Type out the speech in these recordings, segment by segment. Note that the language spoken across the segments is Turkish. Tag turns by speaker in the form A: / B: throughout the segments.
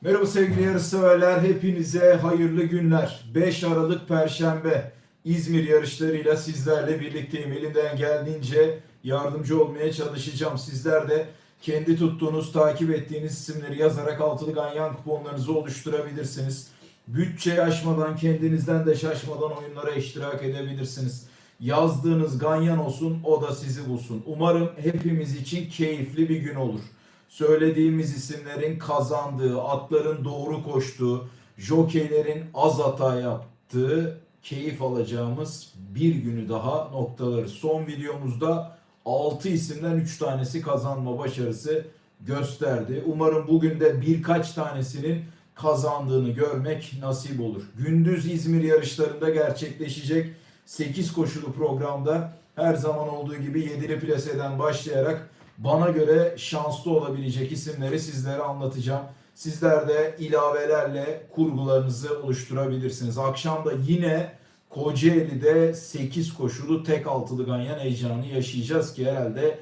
A: Merhaba sevgili yarışseverler, hepinize hayırlı günler. 5 Aralık Perşembe İzmir yarışlarıyla sizlerle birlikteyim. Elimden geldiğince yardımcı olmaya çalışacağım. Sizler de kendi tuttuğunuz, takip ettiğiniz isimleri yazarak altılı ganyan kuponlarınızı oluşturabilirsiniz. Bütçeyi aşmadan, kendinizden de şaşmadan oyunlara iştirak edebilirsiniz. Yazdığınız ganyan olsun, o da sizi bulsun. Umarım hepimiz için keyifli bir gün olur söylediğimiz isimlerin kazandığı, atların doğru koştuğu, jokeylerin az hata yaptığı, keyif alacağımız bir günü daha noktaları. Son videomuzda 6 isimden 3 tanesi kazanma başarısı gösterdi. Umarım bugün de birkaç tanesinin kazandığını görmek nasip olur. Gündüz İzmir yarışlarında gerçekleşecek 8 koşulu programda her zaman olduğu gibi 7'li plaseden başlayarak bana göre şanslı olabilecek isimleri sizlere anlatacağım. Sizler de ilavelerle kurgularınızı oluşturabilirsiniz. Akşam da yine Kocaeli'de 8 koşulu tek altılı ganyan heyecanı yaşayacağız ki herhalde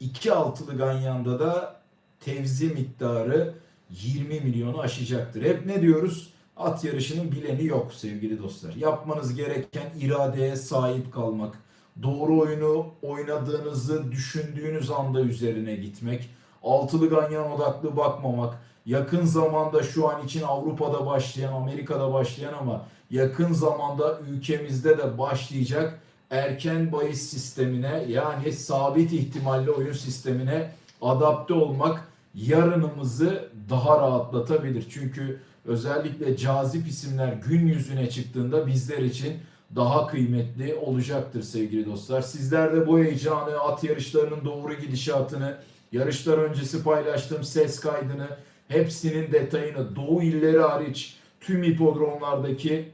A: 2 altılı ganyanda da tevzi miktarı 20 milyonu aşacaktır. Hep ne diyoruz? At yarışının bileni yok sevgili dostlar. Yapmanız gereken iradeye sahip kalmak, doğru oyunu oynadığınızı düşündüğünüz anda üzerine gitmek, altılı ganyan odaklı bakmamak, yakın zamanda şu an için Avrupa'da başlayan, Amerika'da başlayan ama yakın zamanda ülkemizde de başlayacak erken bahis sistemine yani sabit ihtimalli oyun sistemine adapte olmak yarınımızı daha rahatlatabilir. Çünkü özellikle cazip isimler gün yüzüne çıktığında bizler için daha kıymetli olacaktır sevgili dostlar. Sizler de bu heyecanı, at yarışlarının doğru gidişatını, yarışlar öncesi paylaştığım ses kaydını, hepsinin detayını, Doğu illeri hariç tüm hipodromlardaki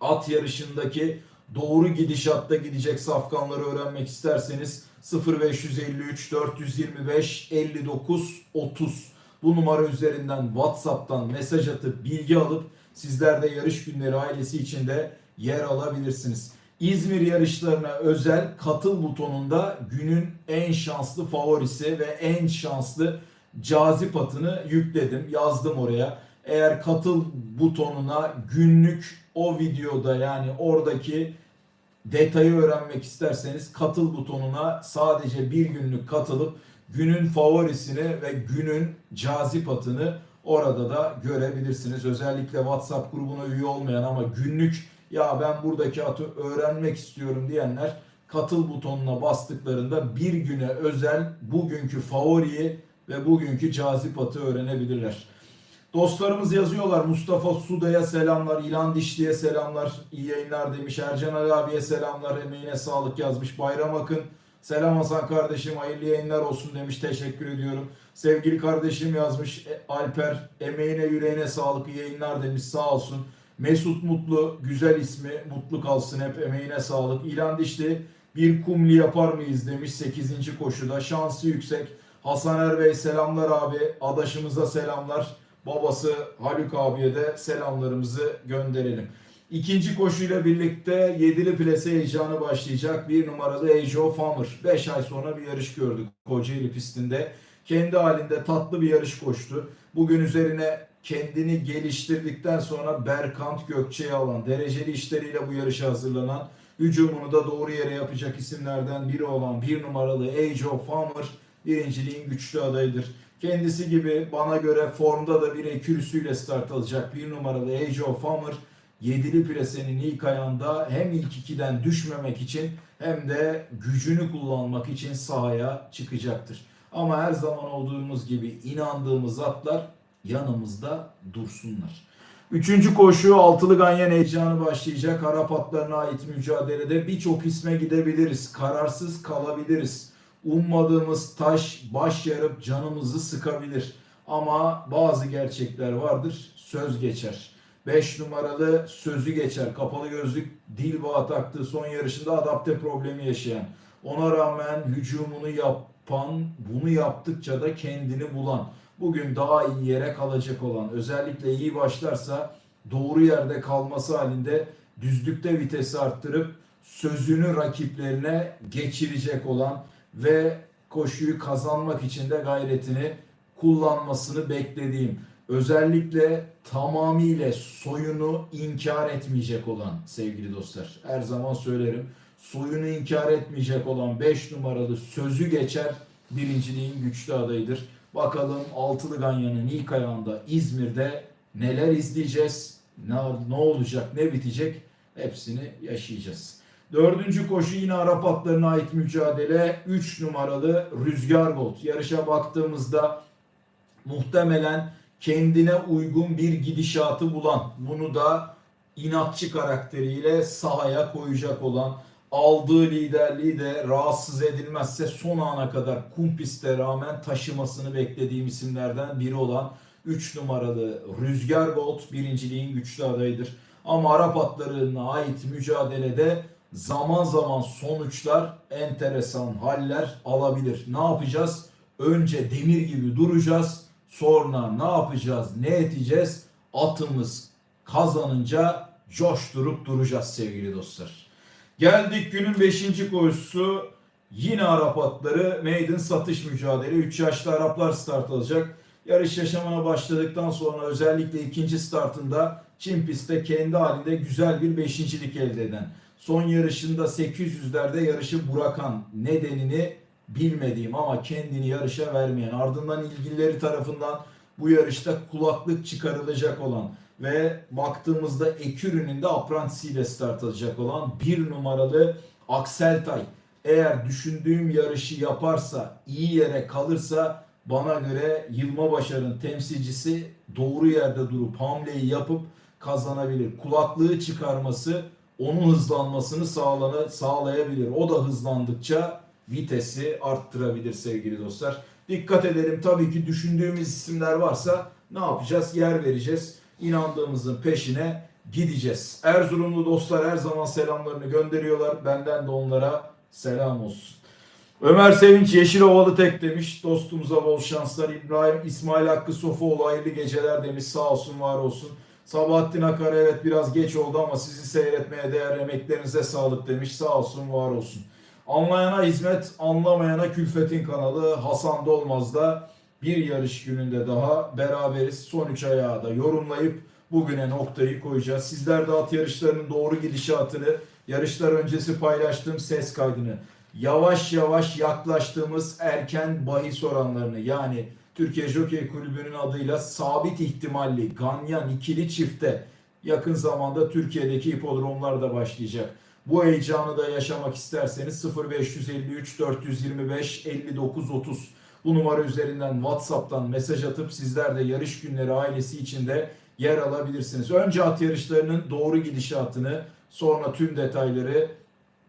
A: at yarışındaki doğru gidişatta gidecek safkanları öğrenmek isterseniz 0553 425 59 30 bu numara üzerinden WhatsApp'tan mesaj atıp bilgi alıp sizler de yarış günleri ailesi içinde yer alabilirsiniz. İzmir yarışlarına özel katıl butonunda günün en şanslı favorisi ve en şanslı cazip atını yükledim. Yazdım oraya. Eğer katıl butonuna günlük o videoda yani oradaki detayı öğrenmek isterseniz katıl butonuna sadece bir günlük katılıp günün favorisini ve günün cazip atını orada da görebilirsiniz. Özellikle WhatsApp grubuna üye olmayan ama günlük ya ben buradaki atı öğrenmek istiyorum diyenler katıl butonuna bastıklarında bir güne özel bugünkü favoriyi ve bugünkü cazip atı öğrenebilirler. Dostlarımız yazıyorlar. Mustafa Suda'ya selamlar. İlan Dişli'ye selamlar. İyi yayınlar demiş. Ercan Ali abiye selamlar. Emeğine sağlık yazmış. Bayram Akın. Selam Hasan kardeşim. Hayırlı yayınlar olsun demiş. Teşekkür ediyorum. Sevgili kardeşim yazmış. E, Alper. Emeğine yüreğine sağlık. İyi yayınlar demiş. Sağ olsun. Mesut Mutlu. Güzel ismi. Mutlu kalsın hep. Emeğine sağlık. İlan Dişli. Bir kumli yapar mıyız demiş 8. koşuda. Şansı yüksek. Hasan Erbey selamlar abi. Adaşımıza selamlar. Babası Haluk abiye de selamlarımızı gönderelim. İkinci koşuyla birlikte yedili plase heyecanı başlayacak. Bir numaralı Ejo Farmer. 5 ay sonra bir yarış gördük Kocaeli pistinde. Kendi halinde tatlı bir yarış koştu. Bugün üzerine kendini geliştirdikten sonra Berkant Gökçe'yi alan, dereceli işleriyle bu yarışa hazırlanan, hücumunu da doğru yere yapacak isimlerden biri olan bir numaralı Ejo Farmer birinciliğin güçlü adayıdır. Kendisi gibi bana göre formda da bir ekürüsüyle start alacak bir numaralı Age of Hammer yedili plasenin ilk ayağında hem ilk ikiden düşmemek için hem de gücünü kullanmak için sahaya çıkacaktır. Ama her zaman olduğumuz gibi inandığımız atlar yanımızda dursunlar. Üçüncü koşu altılı ganyan heyecanı başlayacak. Arap atlarına ait mücadelede birçok isme gidebiliriz. Kararsız kalabiliriz ummadığımız taş baş yarıp canımızı sıkabilir. Ama bazı gerçekler vardır. Söz geçer. 5 numaralı sözü geçer. Kapalı gözlük dil bağı taktığı son yarışında adapte problemi yaşayan. Ona rağmen hücumunu yapan, bunu yaptıkça da kendini bulan. Bugün daha iyi yere kalacak olan, özellikle iyi başlarsa doğru yerde kalması halinde düzlükte vitesi arttırıp sözünü rakiplerine geçirecek olan ve koşuyu kazanmak için de gayretini kullanmasını beklediğim özellikle tamamıyla soyunu inkar etmeyecek olan sevgili dostlar. Her zaman söylerim. Soyunu inkar etmeyecek olan 5 numaralı sözü geçer birinciliğin güçlü adayıdır. Bakalım Altılı Ganyan'ın ilk ayağında İzmir'de neler izleyeceğiz? Ne, ne olacak, ne bitecek? Hepsini yaşayacağız. Dördüncü koşu yine Arap atlarına ait mücadele. 3 numaralı Rüzgar Gold. Yarışa baktığımızda muhtemelen kendine uygun bir gidişatı bulan, bunu da inatçı karakteriyle sahaya koyacak olan, aldığı liderliği de rahatsız edilmezse son ana kadar kum piste rağmen taşımasını beklediğim isimlerden biri olan 3 numaralı Rüzgar Gold birinciliğin güçlü adayıdır. Ama Arap atlarına ait mücadelede zaman zaman sonuçlar enteresan haller alabilir. Ne yapacağız? Önce demir gibi duracağız. Sonra ne yapacağız? Ne edeceğiz? Atımız kazanınca coşturup duracağız sevgili dostlar. Geldik günün 5. koşusu. Yine Arap atları maiden satış mücadele. 3 yaşlı Araplar start alacak. Yarış yaşamına başladıktan sonra özellikle ikinci startında Çin pistte kendi halinde güzel bir beşincilik elde eden. Son yarışında 800'lerde yarışı bırakan nedenini bilmediğim ama kendini yarışa vermeyen ardından ilgilileri tarafından bu yarışta kulaklık çıkarılacak olan ve baktığımızda Ekürü'nün de aprantisiyle start alacak olan bir numaralı Akseltay eğer düşündüğüm yarışı yaparsa iyi yere kalırsa bana göre Yılma Başar'ın temsilcisi doğru yerde durup hamleyi yapıp kazanabilir. Kulaklığı çıkarması onun hızlanmasını sağlana, sağlayabilir. O da hızlandıkça vitesi arttırabilir sevgili dostlar. Dikkat edelim tabii ki düşündüğümüz isimler varsa ne yapacağız? Yer vereceğiz. İnandığımızın peşine gideceğiz. Erzurumlu dostlar her zaman selamlarını gönderiyorlar. Benden de onlara selam olsun. Ömer Sevinç Yeşil Ovalı tek demiş. Dostumuza bol şanslar. İbrahim İsmail Hakkı Sofuoğlu hayırlı geceler demiş. Sağ olsun var olsun. Sabahattin Akar evet biraz geç oldu ama sizi seyretmeye değer emeklerinize sağlık demiş. Sağ olsun var olsun. Anlayana hizmet, anlamayana külfetin kanalı Hasan Dolmaz'da bir yarış gününde daha beraberiz. Son 3 ayağı da yorumlayıp bugüne noktayı koyacağız. Sizler de at yarışlarının doğru gidişatını, yarışlar öncesi paylaştığım ses kaydını, yavaş yavaş yaklaştığımız erken bahis oranlarını yani Türkiye Jockey Kulübü'nün adıyla sabit ihtimalli Ganyan ikili çifte yakın zamanda Türkiye'deki hipodromlar da başlayacak. Bu heyecanı da yaşamak isterseniz 0553 425 59 30 bu numara üzerinden WhatsApp'tan mesaj atıp sizler de yarış günleri ailesi içinde yer alabilirsiniz. Önce at yarışlarının doğru gidişatını sonra tüm detayları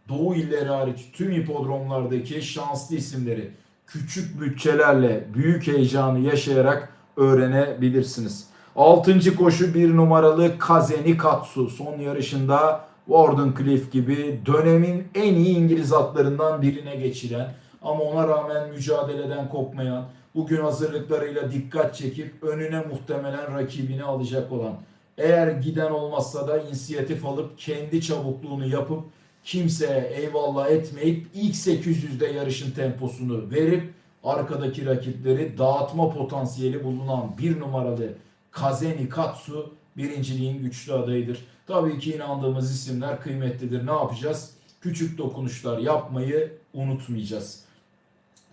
A: Doğu illeri hariç tüm hipodromlardaki şanslı isimleri küçük bütçelerle büyük heyecanı yaşayarak öğrenebilirsiniz. 6. koşu bir numaralı Kazeni Katsu son yarışında Wardenclyffe gibi dönemin en iyi İngiliz atlarından birine geçiren ama ona rağmen mücadeleden kopmayan, bugün hazırlıklarıyla dikkat çekip önüne muhtemelen rakibini alacak olan, eğer giden olmazsa da inisiyatif alıp kendi çabukluğunu yapıp kimseye eyvallah etmeyip ilk 800'de yarışın temposunu verip arkadaki rakipleri dağıtma potansiyeli bulunan bir numaralı Kazeni Katsu birinciliğin güçlü adayıdır. Tabii ki inandığımız isimler kıymetlidir. Ne yapacağız? Küçük dokunuşlar yapmayı unutmayacağız.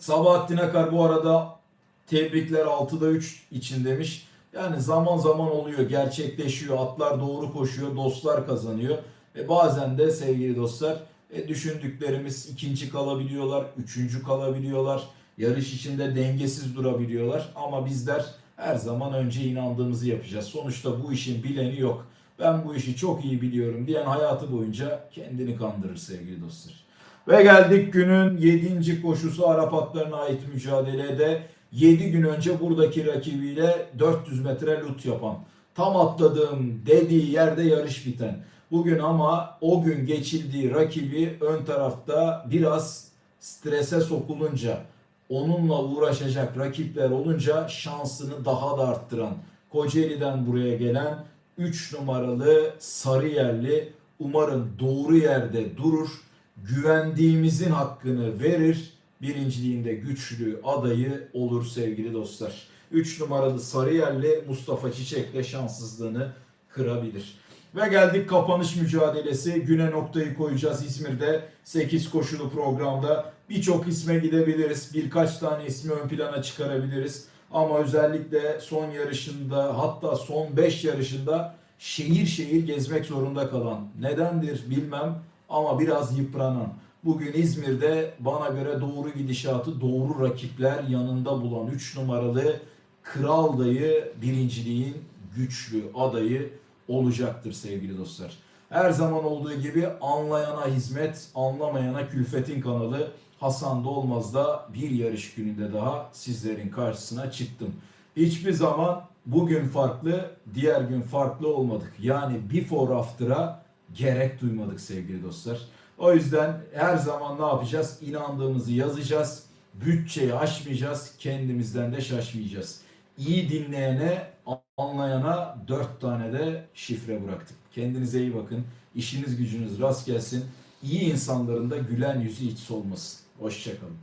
A: Sabahattin Akar bu arada tebrikler 6'da 3 için demiş. Yani zaman zaman oluyor, gerçekleşiyor. Atlar doğru koşuyor, dostlar kazanıyor. Ve bazen de sevgili dostlar e, düşündüklerimiz ikinci kalabiliyorlar, üçüncü kalabiliyorlar. Yarış içinde dengesiz durabiliyorlar. Ama bizler her zaman önce inandığımızı yapacağız. Sonuçta bu işin bileni yok. Ben bu işi çok iyi biliyorum diyen hayatı boyunca kendini kandırır sevgili dostlar. Ve geldik günün 7. koşusu Arap atlarına ait mücadelede 7 gün önce buradaki rakibiyle 400 metre lut yapan, tam atladığım dediği yerde yarış biten. Bugün ama o gün geçildiği rakibi ön tarafta biraz strese sokulunca, onunla uğraşacak rakipler olunca şansını daha da arttıran, Kocaeli'den buraya gelen 3 numaralı Sarıyerli umarım doğru yerde durur, güvendiğimizin hakkını verir, birinciliğinde güçlü adayı olur sevgili dostlar. 3 numaralı Sarıyerli Mustafa Çiçek'le şanssızlığını kırabilir. Ve geldik kapanış mücadelesi. Güne noktayı koyacağız İzmir'de. 8 koşulu programda. Birçok isme gidebiliriz. Birkaç tane ismi ön plana çıkarabiliriz. Ama özellikle son yarışında hatta son 5 yarışında şehir şehir gezmek zorunda kalan. Nedendir bilmem ama biraz yıpranan. Bugün İzmir'de bana göre doğru gidişatı, doğru rakipler yanında bulan 3 numaralı Kral Dayı birinciliğin güçlü adayı olacaktır sevgili dostlar. Her zaman olduğu gibi anlayana hizmet, anlamayana külfetin kanalı Hasan Dolmaz'da bir yarış gününde daha sizlerin karşısına çıktım. Hiçbir zaman bugün farklı, diğer gün farklı olmadık. Yani before after'a gerek duymadık sevgili dostlar. O yüzden her zaman ne yapacağız? İnandığımızı yazacağız. Bütçeyi aşmayacağız. Kendimizden de şaşmayacağız. İyi dinleyene, anlayana dört tane de şifre bıraktık. Kendinize iyi bakın. İşiniz gücünüz rast gelsin. İyi insanların da gülen yüzü hiç solmasın. Hoşçakalın.